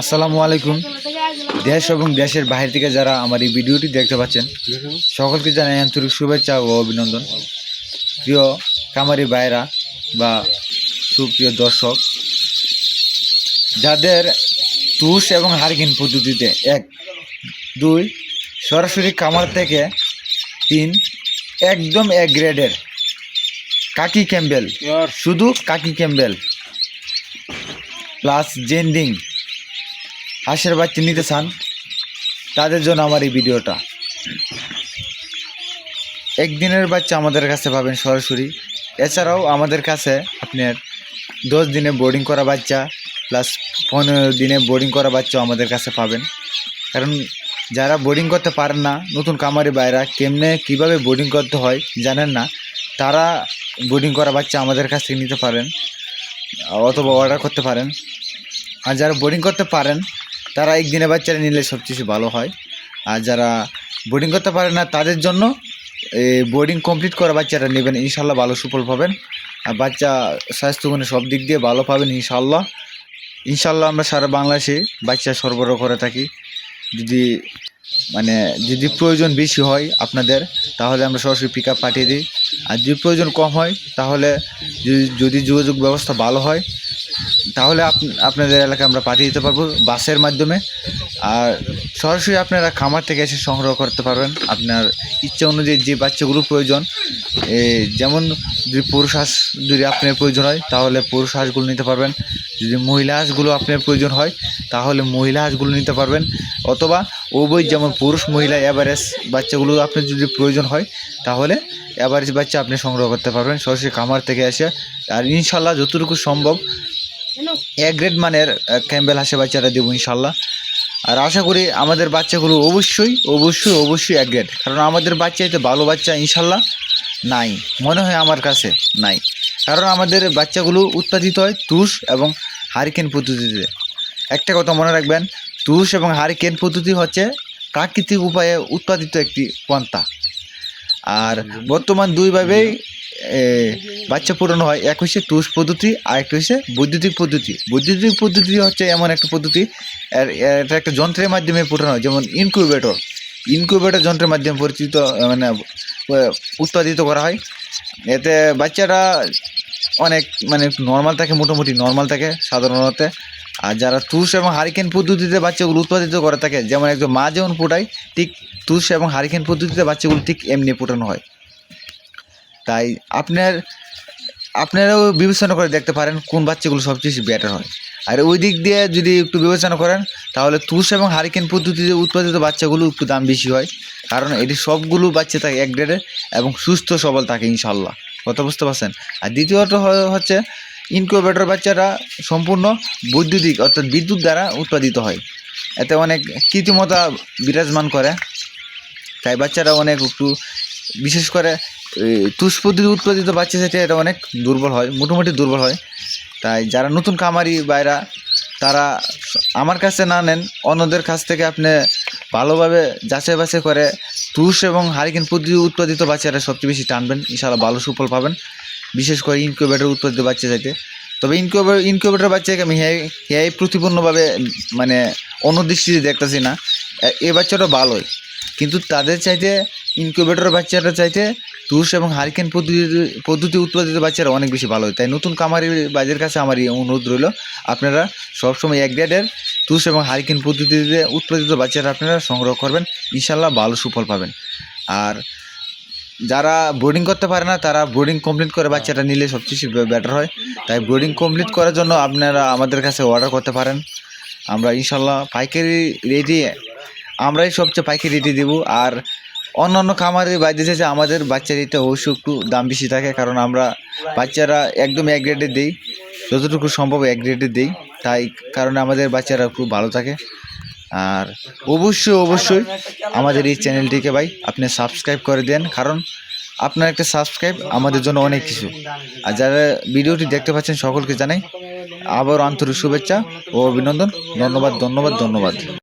আসসালামু আলাইকুম। দেশ এবং দেশের বাইরে থেকে যারা আমার এই ভিডিওটি দেখতে পাচ্ছেন সকলকে জানাই আন্তরিক শুভেচ্ছা ও অভিনন্দন। প্রিয় কামারি বাইরা বা সুপ্রিয় দর্শক যাদের তুষ এবং হারগিন পদ্ধতিতে এক দুই সরাসরি কামার থেকে তিন একদম এক গ্রেডের কাকি ক্যাম্বেল শুধু কাকি ক্যাম্বেল প্লাস জেন্ডিং হাঁসের বাচ্চা নিতে চান, তাদের জন্য আমার এই ভিডিওটা। একদিনের বাচ্চা আমাদের কাছে পাবেন সরাসরি। এছাড়াও আমাদের কাছে আপনার দশ দিনে বোর্ডিং করা বাচ্চা প্লাস পনেরো দিনে বোর্ডিং করা বাচ্চাও আমাদের কাছে পাবেন। কারণ যারা বোর্ডিং করতে পারেন না, নতুন কামারি বাইরা কেমনে কীভাবে বোর্ডিং করতে হয় জানেন না, তারা বোর্ডিং করা বাচ্চা আমাদের কাছ থেকে নিতে পারেন, অথবা অর্ডার করতে পারেন। আর যারা বোর্ডিং করতে পারেন তারা একদিনে বাচ্চারা নিলে সবচেয়ে ভালো হয়। আর যারা বোর্ডিং করতে পারে না, তাদের জন্য বোর্ডিং কমপ্লিট করা বাচ্চারা নেবেন। ইনশাল্লাহ ভালো সুফল পাবেন। আর বাচ্চা স্বাস্থ্যগুণে সব দিক দিয়ে ভালো পাবেন ইনশাল্লাহ ইনশাল্লাহ আমরা সারা বাংলাদেশে বাচ্চা সরবরাহ করে থাকি। যদি মানে যদি প্রয়োজন বেশি হয় আপনাদের, তাহলে আমরা সরাসরি পিক আপ পাঠিয়ে দিই। আর যদি প্রয়োজন কম হয়, তাহলে যদি যোগাযোগ ব্যবস্থা ভালো হয় তাহলে আপ- আপনাদের এলাকায় আমরা পাঠিয়ে দিতে পারব বাসের মাধ্যমে। আর সরাসরি আপনারা খামার থেকে এসে সংগ্রহ করতে পারবেন। আপনার ইচ্ছা অনুযায়ী যে বাচ্চাগুলো প্রয়োজন যেমন যদি পুরুষ হাঁস যদি আপনার প্রয়োজন হয়, তাহলে পুরুষ হাঁসগুলো নিতে পারবেন। যদি মহিলা হাঁসগুলো আপনার প্রয়োজন হয়, তাহলে মহিলা হাঁসগুলো নিতে পারবেন। অথবা উভয় যেমন পুরুষ, মহিলা অ্যাভারেজ বাচ্চাগুলো আপনার যদি প্রয়োজন হয়, তাহলে অ্যাভারেজ বাচ্চা আপনি সংগ্রহ করতে পারবেন সরাসরি খামার থেকে এসে। আর ইনশাল্লাহ যতটুকু সম্ভব এক গ্রেড মানের ক্যাম্বেল হাঁসের বাচ্চাটা দেবো ইনশাল্লাহ আর আশা করি আমাদের বাচ্চাগুলো অবশ্যই অবশ্যই অবশ্যই এক গ্রেড কারণ আমাদের বাচ্চাইতে ভালো বাচ্চা ইনশাল্লাহ নাই। মনে হয় আমার কাছে নাই। কারণ আমাদের বাচ্চাগুলো উৎপাদিত হয় তুষ এবং হারিকেন পদ্ধতিতে। একটা কথা মনে রাখবেন তুষ এবং হারিকেন পদ্ধতি হচ্ছে প্রাকৃতিক উপায়ে উৎপাদিত একটি পন্থা। আর বর্তমান দুইভাবেই এ, বাচ্চা পূরণ হয়। এক হচ্ছে তুষ পদ্ধতি আর একটা হচ্ছে বৈদ্যুতিক পদ্ধতি। বৈদ্যুতিক পদ্ধতি হচ্ছে এমন একটা পদ্ধতি এটা একটা যন্ত্রের মাধ্যমে পূরণ হয়। যেমন ইনকিউবেটর। ইনকিউবেটর যন্ত্রের মাধ্যমে পরিচিত মানে উৎপাদিত করা হয়। এতে বাচ্চারা অনেক মানে নর্মাল থাকে, মোটামুটি নর্মাল থাকে সাধারণত। আর যারা তুষ এবং হারিকেন পদ্ধতিতে বাচ্চাগুলো উৎপাদিত করে থাকে, যেমন একজন মা যেমন ফোটায় ঠিক তুষ এবং হারিকেন পদ্ধতিতে বাচ্চাগুলো ঠিক এমনি ফোটানো হয়। তাই আপনার, আপনারাও বিবেচনা করে দেখতে পারেন কোন বাচ্চাগুলো সবচেয়ে বেটার হয়। আর ওই দিক দিয়ে যদি একটু বিবেচনা করেন, তাহলে তুষ এবং হারিকেন পদ্ধতিতে উৎপাদিত বাচ্চাগুলো একটু দাম বেশি হয়। কারণ এটি সবগুলো বাচ্চা থাকে এক গ্রেডের এবং সুস্থ, সবল থাকে ইনশাল্লাহ কথা বুঝতে পারছেন? আর দ্বিতীয়ত হচ্ছে ইনকিউবেটর বাচ্চারা সম্পূর্ণ বৈদ্যুতিক অর্থাৎ বিদ্যুৎ দ্বারা উৎপাদিত হয়। এতে অনেক কৃত্রিমতা বিরাজমান করে। তাই বাচ্চারা অনেক একটু, বিশেষ করে এই তুষ পদ্ধতি উৎপাদিত বাচ্চা সেটা এটা অনেক দুর্বল হয়, মোটামুটি দুর্বল হয়। তাই যারা নতুন কামারি বাইরা, তারা আমার কাছে না নেন, অন্যদের কাছ থেকে আপনি ভালোভাবে যাচাই বাছাই করে তুষ এবং হারিকেন পদ্ধতি উৎপাদিত বাচ্চারা সবচেয়ে বেশি টানবেন, ইনশাআল্লাহ ভালো সুফল পাবেন, বিশেষ করে ইনকিউবেটর উৎপাদিত বাচ্চা চাইতে তবে ইনকিউবেটর ইনকিউবেটর বাচ্চাকে আমি হ্যাঁ হ্যাঁ প্রতিপূর্ণভাবে মানে অন্য দৃষ্টিতে দেখতেছি না। এ বাচ্চাটা ভালোই, কিন্তু তাদের চাইতে, ইনকিউবেটর বাচ্চাটা চাইতে তুষ এবং হারিকেন পদ্ধতি পদ্ধতি উৎপাদিত বাচ্চারা অনেক বেশি ভালো হয়। তাই নতুন কামারি বাজের কাছে আমার এই অনুরোধ রইল, আপনারা সবসময় এক গ্রেডের তুষ এবং হারিকেন পদ্ধতিতে উৎপাদিত বাচ্চারা আপনারা সংগ্রহ করবেন ইনশাল্লাহ ভালো সুফল পাবেন। আর যারা বোর্ডিং করতে পারে না, তারা বোর্ডিং কমপ্লিট করে বাচ্চাটা নিলে সবচেয়ে বেটার হয়। তাই বোর্ডিং কমপ্লিট করার জন্য আপনারা আমাদের কাছে অর্ডার করতে পারেন। আমরা ইনশাল্লাহ পাইকারি রেটে আমরাই সবচেয়ে পাইকারি রেটে দেবো। আর অন্য অন্য খামারের বাইরে যে আমাদের বাচ্চার এটা অবশ্যই একটু দাম বেশি থাকে, কারণ আমরা বাচ্চারা একদম এক গ্রেডে দিই, যতটুকু সম্ভব এক গ্রেডে দিই, তাই কারণে আমাদের বাচ্চারা খুব ভালো থাকে। আর অবশ্যই অবশ্যই আমাদের এই চ্যানেলটিকে ভাই, আপনি সাবস্ক্রাইব করে দেন, কারণ আপনার একটা সাবস্ক্রাইব আমাদের জন্য অনেক কিছু। আর যারা ভিডিওটি দেখতে পাচ্ছেন, সকলকে জানাই আবার আন্তরিক শুভেচ্ছা ও অভিনন্দন। ধন্যবাদ ধন্যবাদ ধন্যবাদ।